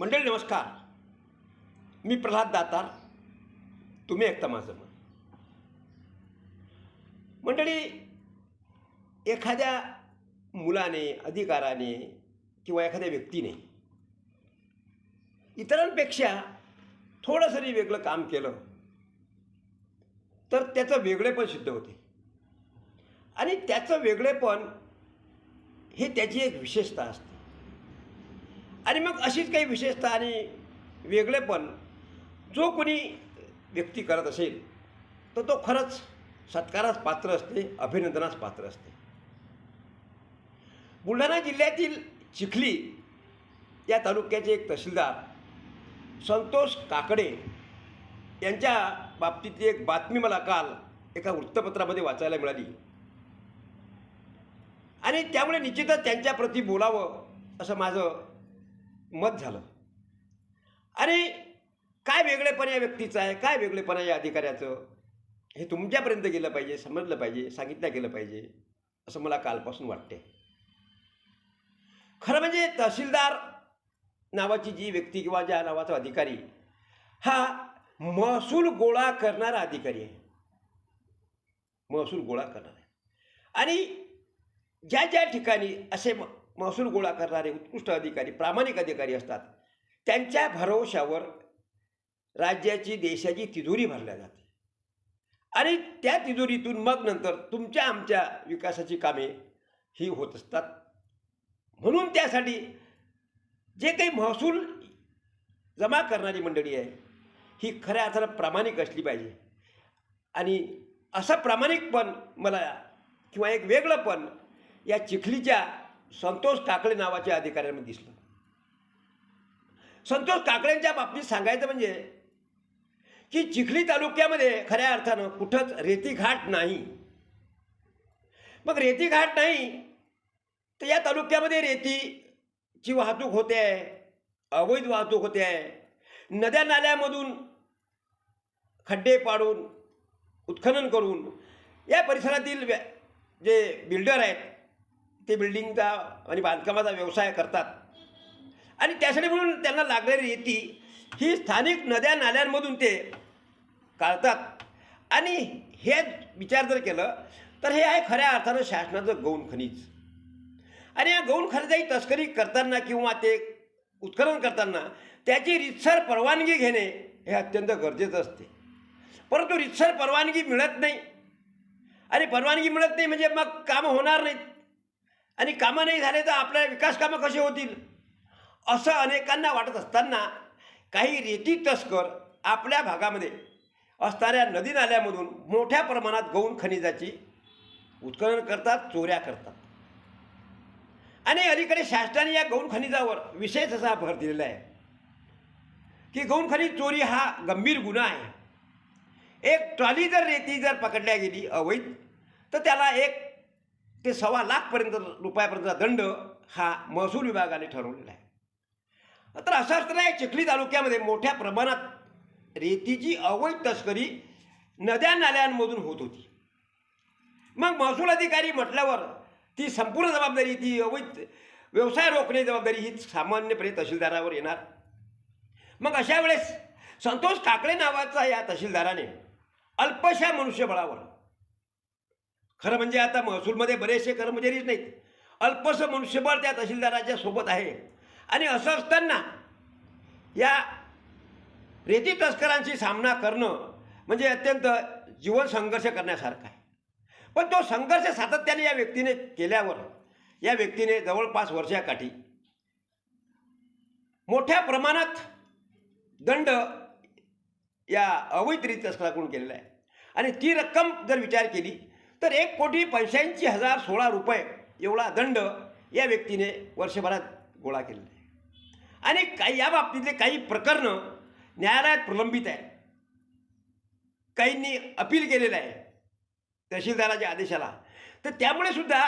मंडळी नमस्कार. मी प्रल्हाद दातार. तुम्ही ऐकता माझं मन. मंडळी एखाद्या मुलाने अधिकाराने किंवा एखाद्या व्यक्तीने इतरांपेक्षा थोडं जरी वेगळं काम केलं तर त्याचं वेगळेपण सिद्ध होते. आणि त्याचं वेगळेपण हे त्याची एक विशेषता असते. आणि मग अशीच काही विशेषता आणि वेगळेपण जो कोणी व्यक्ती करत असेल तर तो खरंच सत्कारास पात्र असते अभिनंदनास पात्र असते. बुलढाणा जिल्ह्यातील चिखली या तालुक्याचे एक तहसीलदार संतोष काकडे यांच्या बाबतीतली एक बातमी मला काल एका वृत्तपत्रामध्ये वाचायला मिळाली. आणि त्यामुळे निश्चितच त्यांच्याप्रती बोलावं असं माझं मत झालं. आणि काय वेगळेपण या व्यक्तीचं आहे? काय वेगळेपण आहे या अधिकाऱ्याचं? हे तुमच्यापर्यंत गेलं पाहिजे समजलं पाहिजे सांगितलं गेलं पाहिजे असं मला कालपासून वाटते खरं म्हणजे तहसीलदार नावाची जी व्यक्ती किंवा ज्या नावाचा अधिकारी हा महसूल गोळा करणारा अधिकारी आहे. महसूल गोळा करणारा आहे. आणि ज्या ज्या ठिकाणी असे महसूल गोळा करणारे उत्कृष्ट अधिकारी प्रामाणिक अधिकारी असतात. त्यांच्या भरोशावर राज्याची देशाची तिजोरी भरल्या जाते. आणि त्या तिजोरीतून मग नंतर तुमच्या आमच्या विकासाची कामे ही होत असतात. म्हणून त्यासाठी जे काही महसूल जमा करणारी मंडळी आहे ही खऱ्या अर्थानं प्रामाणिक असली पाहिजे. आणि असं प्रामाणिकपण मला किंवा एक वेगळंपण या चिखलीच्या संतोष काकडे नावाच्या अधिकाऱ्यांमध्ये दिसलं. संतोष काकडेंच्या बाबतीत सांगायचं म्हणजे की चिखली तालुक्यामध्ये खऱ्या अर्थानं कुठंच रेतीघाट नाही. मग रेतीघाट नाही तर या तालुक्यामध्ये रेतीची वाहतूक होते आहे अवैध वाहतूक होते आहे. नद्या नाल्यामधून खड्डे पाडून उत्खनन करून या परिसरातील व्या जे बिल्डर आहेत ते बिल्डिंगचा आणि बांधकामाचा व्यवसाय करतात. आणि त्यासाठी म्हणून त्यांना लागणारी रेती ही स्थानिक नद्या नाल्यांमधून ते काढतात. आणि हे विचार जर केलं तर हे आहे खऱ्या अर्थानं शासनाचं गौण खनिज. आणि या गौण खनिजाची तस्करी करताना किंवा ते उत्खनन करताना त्याची रितसर परवानगी घेणे हे अत्यंत गरजेचं असते. परंतु रितसर परवानगी मिळत नाही. आणि परवानगी मिळत नाही म्हणजे मग कामं होणार नाहीत. आणि कामं नाही झाले तर आपल्या विकास कामं कसे होतील? असं अनेकांना वाटत असताना काही रेती तस्कर आपल्या भागामध्ये असणाऱ्या नदी नाल्यामधून मोठ्या प्रमाणात गौण खनिजाची उत्खनन करतात चोऱ्या करतात. आणि अलीकडे शासनाने या गौण खनिजावर विशेष असा भर दिलेला आहे की गौण खनिज चोरी हा गंभीर गुन्हा आहे. एक ट्रॉली जर रेती जर पकडल्या गेली अवैध तर त्याला एक ते सव्वा लाखपर्यंत रुपयापर्यंतचा दंड हा महसूल विभागाने ठरवलेला आहे. तर असं असताना या चिखली तालुक्यामध्ये मोठ्या प्रमाणात रेतीची अवैध तस्करी नद्या नाल्यांमधून होत होती. मग महसूल अधिकारी म्हटल्यावर ती संपूर्ण जबाबदारी ती अवैध व्यवसाय रोखणे जबाबदारी ही सामान्यपणे तहसीलदारावर येणार. मग अशा वेळेस संतोष काकडे नावाचा या तहसीलदाराने अल्पशा मनुष्यबळावर खरं म्हणजे आता महसूलमध्ये बरेचसे कर्मचारीच नाहीत. अल्पसं मनुष्यबळ त्या तहसीलदाराच्या सोबत आहे. आणि असं असताना या रेती तस्करांशी सामना करणं म्हणजे अत्यंत जीवन संघर्ष करण्यासारखं आहे. पण तो संघर्ष सातत्याने या व्यक्तीने केल्यावर या व्यक्तीने जवळपास वर्षाकाठी मोठ्या प्रमाणात दंड या अवैध रेती तस्कराकडून केलेला आहे. आणि ती रक्कम जर विचार केली तर एक कोटी पंच्याऐंशी हजार सोळा रुपये एवढा दंड या व्यक्तीने वर्षभरात गोळा केलेला आहे. आणि काही या बाबतीतले काही प्रकरणं न्यायालयात प्रलंबित आहे. काहींनी अपील केलेलं आहे तहसीलदाराच्या आदेशाला. तर त्यामुळे सुद्धा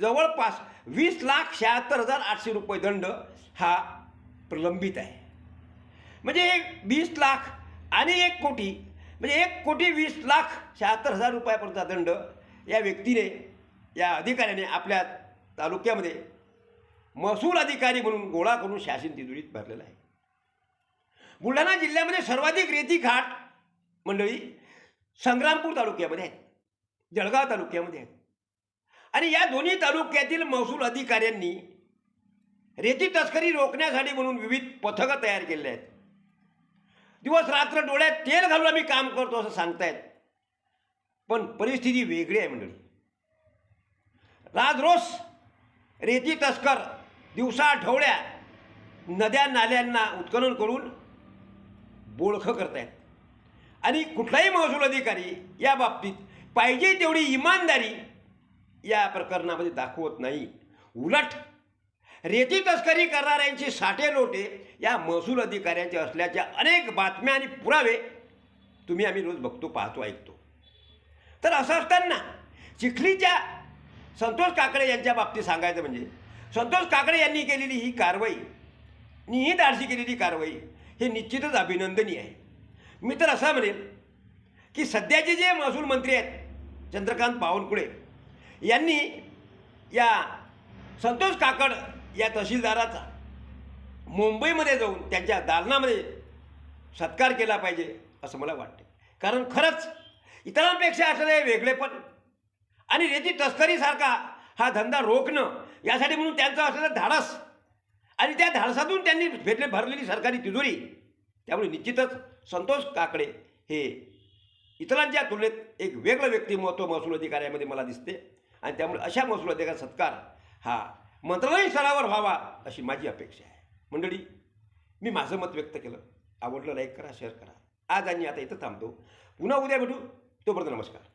जवळपास वीस लाख शहात्तर हजार आठशे रुपये दंड हा प्रलंबित आहे. म्हणजे वीस लाख आणि एक कोटी म्हणजे एक कोटी वीस लाख शहात्तर हजार रुपयापर्यंतचा दंड या व्यक्तीने या अधिकाऱ्याने आपल्या तालुक्यामध्ये महसूल अधिकारी म्हणून गोळा करून शासन तिजोरीत भरलेला आहे. बुलढाणा जिल्ह्यामध्ये सर्वाधिक रेती घाट मंडळी संग्रामपूर तालुक्यामध्ये आहेत जळगाव तालुक्यामध्ये आहेत. आणि या दोन्ही तालुक्यातील महसूल अधिकाऱ्यांनी रेती तस्करी रोखण्यासाठी म्हणून विविध पथकं तयार केलेले आहेत. दिवस रात्र डोळ्यात तेल घालून आम्ही काम करतो असं सांगतायत. पण परिस्थिती वेगळी आहे मंडळी. राजरोस रेती तस्कर दिवसा आठवड्या नद्या नाल्यांना उत्खनन करून बोळखं करतायत. आणि कुठलाही महसूल अधिकारी या बाबतीत पाहिजे तेवढी इमानदारी या प्रकरणामध्ये दाखवत नाही. उलट रेती तस्करी करणाऱ्यांची साठे लोटे या महसूल अधिकाऱ्यांचे असल्याच्या अनेक बातम्या आणि पुरावे तुम्ही आम्ही रोज बघतो पाहतो ऐकतो. तर असं असताना चिखलीच्या संतोष काकडे यांच्या बाबतीत सांगायचं म्हणजे संतोष काकडे यांनी केलेली ही कारवाई निहित ही केलेली कारवाई हे निश्चितच अभिनंदनीय आहे. मी तर असं म्हणेन की सध्याचे जे महसूल मंत्री आहेत चंद्रकांत बावनकुळे यांनी या संतोष काकड या तहसीलदाराचा मुंबईमध्ये जाऊन त्यांच्या दालनामध्ये सत्कार केला पाहिजे असं मला वाटते कारण खरंच इतरांपेक्षा असलेलं हे वेगळेपण आणि रेती तस्करीसारखा हा धंदा रोखणं यासाठी म्हणून त्यांचं असलेलं धाडस. आणि त्या धाडसातून त्यांनी भेटले भरलेली सरकारी तिजोरी. त्यामुळे निश्चितच संतोष काकडे हे इतरांच्या तुलनेत एक वेगळं व्यक्तिमत्व महसूल अधिकाऱ्यामध्ये मला दिसते. आणि त्यामुळे अशा महसूल अधिकारी सत्कार हा मंत्रालय स्तरावर व्हावा अशी माझी अपेक्षा आहे. मंडळी मी माझं मत व्यक्त केलं. आवडलं लाईक करा शेअर करा. आज आणि आता इथं थांबतो. पुन्हा उद्या भेटू. तोपर्यंत नमस्कार.